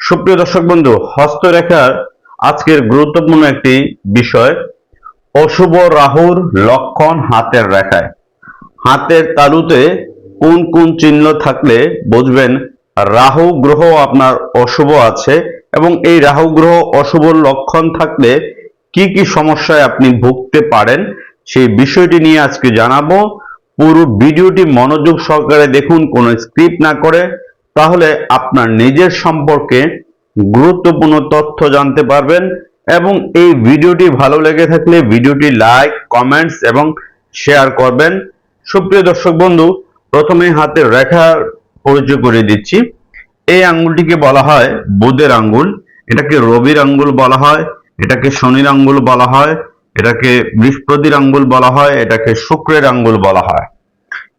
সুপ্রিয় দর্শক বন্ধু, হস্তরেখার আজকের গুরুত্বপূর্ণ একটি বিষয় অশুভ রাহুর লক্ষণ হাতের রেখায়। হাতের তালুতে কোন কোন চিহ্ন থাকলে বুঝবেন রাহু গ্রহ আপনার অশুভ আছে এবং এই রাহু গ্রহ অশুভ লক্ষণ থাকলে কি কি সমস্যায় আপনি ভুগতে পারেন সেই বিষয়টি নিয়ে আজকে জানাব। পুরো ভিডিওটি মনোযোগ সহকারে দেখুন, কোনো স্ক্রিপ্ট না করে তাহলে আপনার নিজের সম্পর্কে গুরুত্বপূর্ণ তথ্য জানতে পারবেন এবং এই ভিডিওটি ভালো লেগে থাকলে ভিডিওটি লাইক, কমেন্টস এবং শেয়ার করবেন। সুপ্রিয় দর্শক বন্ধু, প্রথমে হাতের রেখা পরিচয় করে দিচ্ছি। এই আঙ্গুলটিকে বলা হয় বুধের আঙ্গুল। এটাকে রবির আঙ্গুল বলা হয়, এটাকে শনির আঙ্গুল বলা হয়, এটাকে বৃহস্পতির আঙ্গুল বলা হয়, এটাকে শুক্রের আঙ্গুল বলা হয়।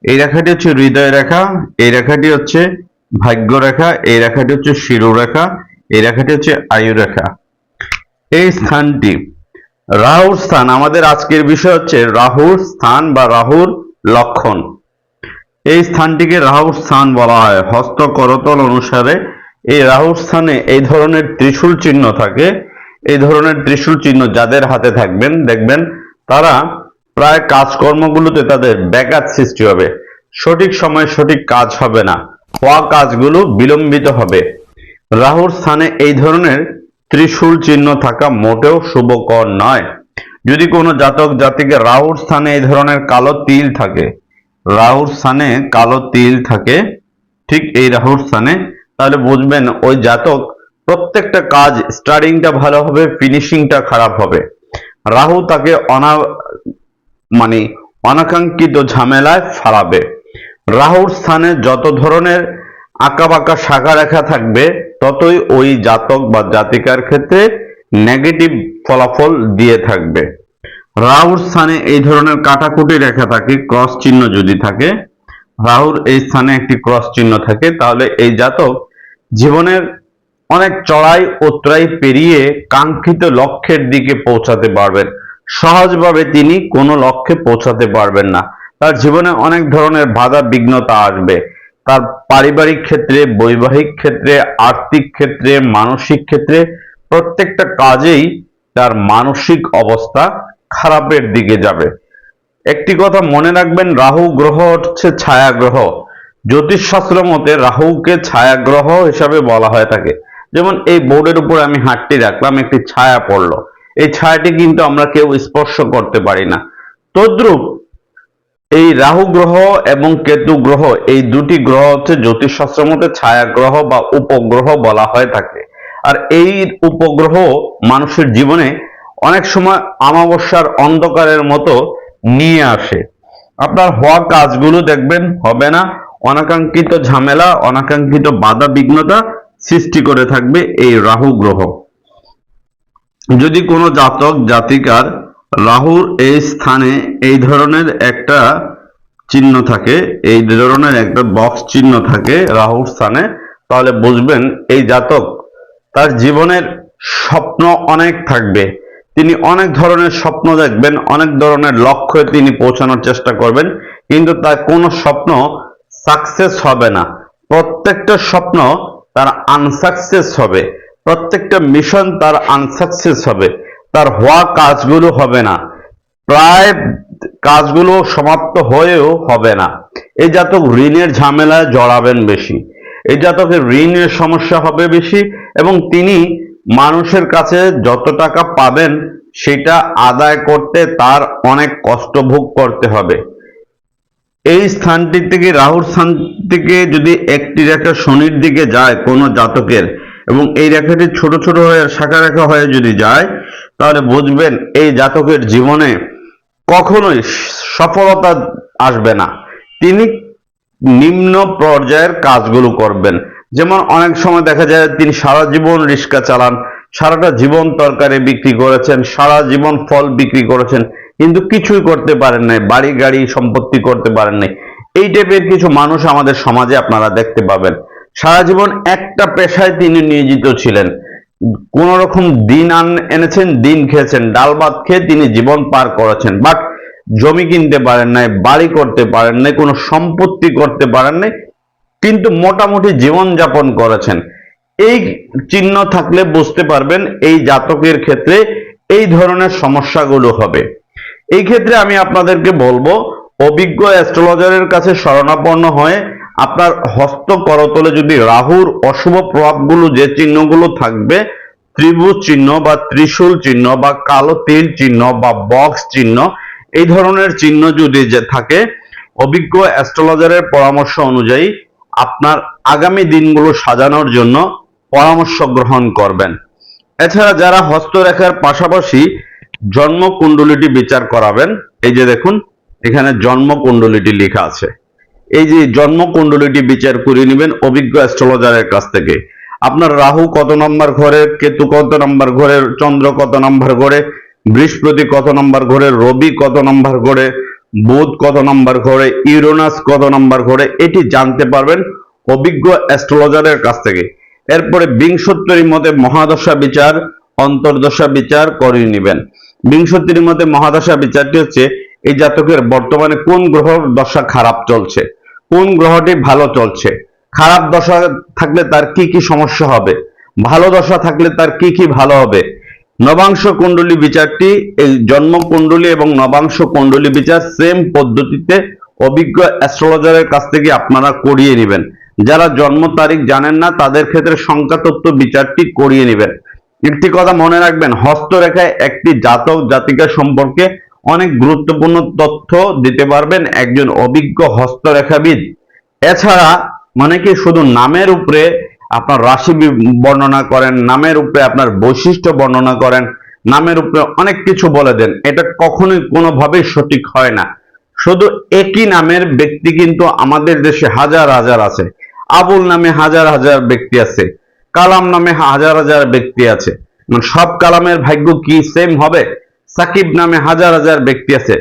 এই রেখাটি হচ্ছে হৃদয় রেখা। এই রেখাটি হচ্ছে ভাগ্য রেখা, এই রেখাটি হচ্ছে শিরো রেখা, এই রেখাটি হচ্ছে আয়ু রেখা। এই স্থানটি রাহুর স্থান। আমাদের আজকের বিষয় হচ্ছে রাহুর স্থান বা রাহুর লক্ষণ। এই স্থানটিকে রাহুর স্থান বলা হয়। হস্ত করতল অনুসারে এই রাহুর স্থানে এই ধরনের ত্রিশূল চিহ্ন থাকে। এই ধরনের ত্রিশূল চিহ্ন যাদের হাতে থাকবেন, দেখবেন তারা প্রায় কাজকর্মগুলোতে তাদের ব্যাঘাত সৃষ্টি হবে। সঠিক সময়ে সঠিক কাজ হবে না। হওয়া কাজগুলো বিলম্বিত হবে। রাহুর স্থানে এই ধরনের ত্রিশূল চিহ্ন থাকা মোটেও শুভকর নয়। যদি কোনো জাতক জাতিকে রাহুর স্থানে এই ধরনের কালো তিল থাকে, রাহুর স্থানে কালো তিল থাকে, ঠিক এই রাহুর স্থানে, তাহলে বুঝবেন ওই জাতক প্রত্যেকটা কাজ স্টার্টিংটা ভালো হবে, ফিনিশিংটা খারাপ হবে। রাহু তাকে অনা মানে অনাকাঙ্ক্ষিত ঝামেলায় ফালাবে রাহুর স্থানে যত ধরনের আঁকা বাঁকা শাখা রেখা থাকবে, ততই ওই জাতক বা জাতিকার ক্ষেত্রে নেগেটিভ ফলাফল দিয়ে থাকবে। রাহুর স্থানে এই ধরনের কাটাকুটি রেখা থাকে, ক্রস চিহ্ন যদি থাকে, রাহুর এই স্থানে একটি ক্রস চিহ্ন থাকে, তাহলে এই জাতক জীবনের অনেক চড়াই উতরাই পেরিয়ে কাঙ্ক্ষিত লক্ষ্যের দিকে পৌঁছাতে পারবেন। সহজভাবে তিনি কোনো লক্ষ্যে পৌঁছাতে পারবেন না। তার জীবনে অনেক ধরনের বাধা বিঘ্নতা আসবে। তার পারিবারিক ক্ষেত্রে, বৈবাহিক ক্ষেত্রে, আর্থিক ক্ষেত্রে, মানসিক ক্ষেত্রে প্রত্যেকটা কাজেই তার মানসিক অবস্থা খারাপের দিকে যাবে। একটি কথা মনে রাখবেন, রাহু গ্রহ হচ্ছে ছায়া গ্রহ জ্যোতিষশাস্ত্র মতে রাহুকে ছায়া গ্রহ হিসাবে বলা হয়ে থাকে। যেমন এই বোর্ডের উপর আমি হাতটি রাখলাম, একটি ছায়া পড়ল। এই ছায়াটি কিন্তু আমরা কেউ স্পর্শ করতে পারি না। তদ্রূপ এই রাহু গ্রহ এবং কেতু গ্রহ, এই দুটি গ্রহ হচ্ছে জ্যোতিষশাস্ত্র মতে ছায়া গ্রহ বা উপগ্রহ বলা হয়ে থাকে। আর এই উপগ্রহ মানুষের জীবনে অনেক সময় অমাবস্যার অন্ধকারের মতো নিয়ে আসে। আপনার হওয়া কাজগুলো দেখবেন, হবে না? অনাকাঙ্ক্ষিত ঝামেলা, অনাকাঙ্ক্ষিত বাধা বিঘ্নতা সৃষ্টি করে থাকবে এই রাহু গ্রহ। যদি কোনো জাতক, জাতিকার রাহুর এই স্থানে এই ধরনের একটা চিহ্ন থাকে, এই ধরনের একটা বক্স চিহ্ন থাকে রাহুর স্থানে, তাহলে বুঝবেন এই জাতক তার জীবনের স্বপ্ন অনেক থাকবে। তিনি অনেক ধরনের স্বপ্ন দেখবেন, অনেক ধরনের লক্ষ্যে তিনি পৌঁছানোর চেষ্টা করবেন, কিন্তু তার কোনো স্বপ্ন সাকসেস হবে না। প্রত্যেকটা স্বপ্ন তার আনসাকসেস হবে। প্রত্যেকটা মিশন তার আনসাকসেস হবে। তার হওয়া কাজগুলো হবে না। প্রায় কাজগুলো সমাপ্ত হয়েও হবে না। এই জাতক ঋণের ঝামেলায় জড়াবেন বেশি। এই জাতকের ঋণের সমস্যা হবে বেশি এবং তিনি মানুষের কাছে যত টাকা পাবেন সেটা আদায় করতে তার অনেক কষ্ট ভোগ করতে হবে। এই স্থানটি থেকে রাহুর স্থান থেকে যদি একটি রেখা শনির দিকে যায় কোনো জাতকের এবং এই রেখাটি ছোট ছোট হয়ে শাখা রেখা হয়ে যদি যায়, তাহলে বুঝবেন এই জাতকের জীবনে কখনোই সফলতা আসবে না। তিনি নিম্ন পর্যায়ের কাজগুলো করবেন। যেমন অনেক সময় দেখা যায় তিনি সারা জীবন রিক্সা চালান, সারাটা জীবন তরকারি বিক্রি করেছেন, সারা জীবন ফল বিক্রি করেছেন, কিন্তু কিছুই করতে পারেন নাই, বাড়ি গাড়ি সম্পত্তি করতে পারেন নাই। এই টাইপের কিছু মানুষ আমাদের সমাজে আপনারা দেখতে পাবেন। সারা জীবন একটা পেশায় তিনি নিয়োজিত ছিলেন। কোন রকম দিন আন এনেছেন, দিন খেয়েছেন, ডাল ভাত খেয়ে তিনি জীবন পার করেছেন। বাট জমি কিনতে পারেন নাই, বাড়ি করতে পারেন নাই, কোনো সম্পত্তি করতে পারেন নাই, কিন্তু মোটামুটি জীবন যাপন করেছেন। এই চিহ্ন থাকলে বুঝতে পারবেন এই জাতকের ক্ষেত্রে এই ধরনের সমস্যাগুলো হবে। এই ক্ষেত্রে আমি আপনাদেরকে বলব, অভিজ্ঞ অ্যাস্ট্রোলজারের কাছে শরণাপন্ন হয়ে আপনার হস্ত করতলে যদি রাহুর অশুভ প্রভাবগুলো যে চিহ্নগুলো থাকবে, ত্রিভুজ চিহ্ন বা ত্রিশূল চিহ্ন বা কালো তিল চিহ্ন বা বক্স চিহ্ন, এই ধরনের চিহ্ন যদি যে থাকে, অভিজ্ঞ অ্যাস্ট্রোলজারের পরামর্শ অনুযায়ী আপনার আগামী দিনগুলো সাজানোর জন্য পরামর্শ গ্রহণ করবেন। এছাড়া যারা হস্তরেখার পাশাপাশি জন্ম কুণ্ডলিটি বিচার করাবেন, এই যে দেখুন, এখানে জন্ম কুণ্ডলিটি লেখা আছে। এই যে জন্ম কুণ্ডলিটি বিচার করে নেবেন অভিজ্ঞ অ্যাস্ট্রোলজারের কাছ থেকে। আপনার রাহু কত নম্বর ঘরে, কেতু কত নম্বর ঘরে, চন্দ্র কত নম্বর ঘরে, বৃহস্পতি কত নম্বর ঘরে, রবি কত নম্বর ঘরে, বুধ কত নম্বর ঘরে, ইউরোনাস কত নম্বর ঘরে, এটি জানতে পারবেন অভিজ্ঞ অ্যাস্ট্রোলজারের কাছ থেকে। এরপরে বিংশোত্তরী মতে মহাদশা বিচার, অন্তর্দশা বিচার করে নেবেন। বিংশোত্তরী মতে মহাদশা বিচারটি হচ্ছে এই জাতকের বর্তমানে কোন গ্রহ দশা খারাপ চলছে? কোন গ্রহটি ভালো চলছে? খারাপ দশা থাকলে তার কি কি সমস্যা হবে? ভালো দশা থাকলে তার কি কি ভালো হবে? নবাংশ কুণ্ডলী বিচারটি এই জন্ম কুণ্ডলী এবং নবাংশ কুণ্ডলী বিচার সেম পদ্ধতিতে অভিজ্ঞ অ্যাস্ট্রোলজারের কাছ থেকে আপনারা করিয়ে নেবেন। যারা জন্ম তারিখ জানেন না, তাদের ক্ষেত্রে সংখ্যাতত্ত্ব বিচারটি করিয়ে নেবেন। একটি কথা মনে রাখবেন, হস্তরেখায় একটি জাতক জাতিকা সম্পর্কে অনেক গুরুত্বপূর্ণ তথ্য দিতে পারবেন একজন অভিজ্ঞ হস্তরেখাবিদ। এছাড়া মানে কি শুধু নামের উপরে আপনার রাশি বর্ণনা করেন, নামের উপরে আপনার বৈশিষ্ট্য বর্ণনা করেন, নামের উপরে অনেক কিছু বলে দেন। এটা কখনোই কোনোভাবেই সঠিক হয় না। শুধু একই নামের ব্যক্তি কিন্তু আমাদের দেশে হাজার হাজার আছে। আবুল নামে হাজার হাজার ব্যক্তি আছে। কালাম নামে হাজার হাজার ব্যক্তি আছে। মানে সব কালামের ভাগ্য কি সেম হবে? সাকিব নামে হাজার হাজার ব্যক্তি আছে।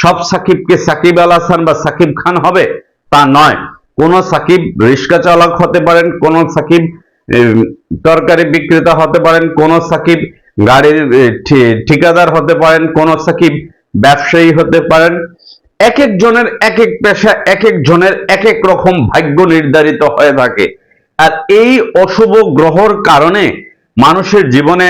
সব সাকিবকে সাকিব আল হাসান বা সাকিব খান হবে তা নয়। কোন সাকিব রিক্সা চালক হতে পারেন, কোন সাকিব তরকারি বিক্রেতা হতে পারেন, কোন সাকিব গাড়ির ঠিকাদার হতে পারেন, কোন সাকিব ব্যবসায়ী হতে পারেন। এক এক জনের এক এক পেশা, এক এক জনের এক এক রকম ভাগ্য নির্ধারিত হয়ে থাকে। আর এই অশুভ গ্রহর কারণে মানুষের জীবনে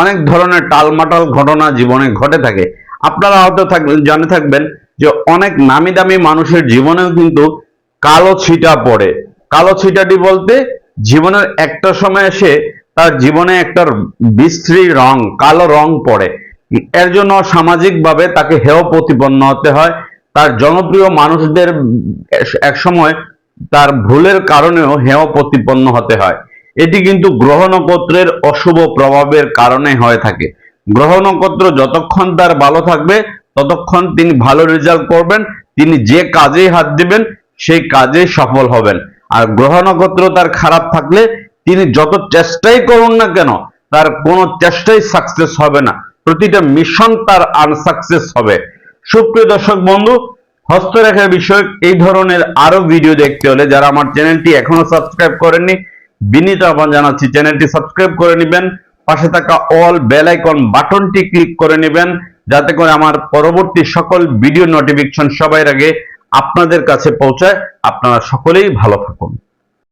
অনেক ধরনের টালমাটাল ঘটনা জীবনে ঘটে থাকে। আপনারা হয়তো জানে থাকবেন যে অনেক নামি দামি মানুষের জীবনেও কিন্তু কালো ছিটা পড়ে। কালো ছিটাটি বলতে জীবনের একটা সময় এসে তার জীবনে একটা বিশ্রী রং, কালো রং পড়ে। এর জন্য সামাজিকভাবে তাকে হেয় প্রতিপন্ন হতে হয়। তার জনপ্রিয় মানুষদের এক সময় তার ভুলের কারণেও হেয় প্রতিপন্ন হতে হয়। এটি কিন্তু গ্রহ নক্ষত্রের অশুভ প্রভাবের কারণে হয়ে থাকে। গ্রহ নক্ষত্র যতক্ষণ তার ভালো থাকবে, ততক্ষণ তিনি ভালো রেজাল্ট করবেন, তিনি যে কাজেই হাত দিবেন, সেই কাজে সফল হবেন। আর গ্রহ নক্ষত্র তার খারাপ থাকলে, তিনি যত চেষ্টাই করুন না কেন, তার কোনো চেষ্টাই সাকসেস হবে না। প্রতিটা মিশন তার আনসাকসেস হবে। সুপ্রিয় দর্শক বন্ধু, হস্তরেখার বিষয়ক এই ধরনের আরও ভিডিও দেখতে হলে, যারা আমার চ্যানেলটি এখনও সাবস্ক্রাইব করেননি বিনীত আহ্বান জানাচ্ছি। চ্যানেলটি সাবস্ক্রাইব করে নেবেন, পাশে থাকা অল বেল আইকন বাটনটি ক্লিক করে নেবেন, যাতে করে আমার পরবর্তী সকল ভিডিও নোটিফিকেশন সবার আগে আপনাদের কাছে পৌঁছায়। আপনারা সকলেই ভালো থাকুন।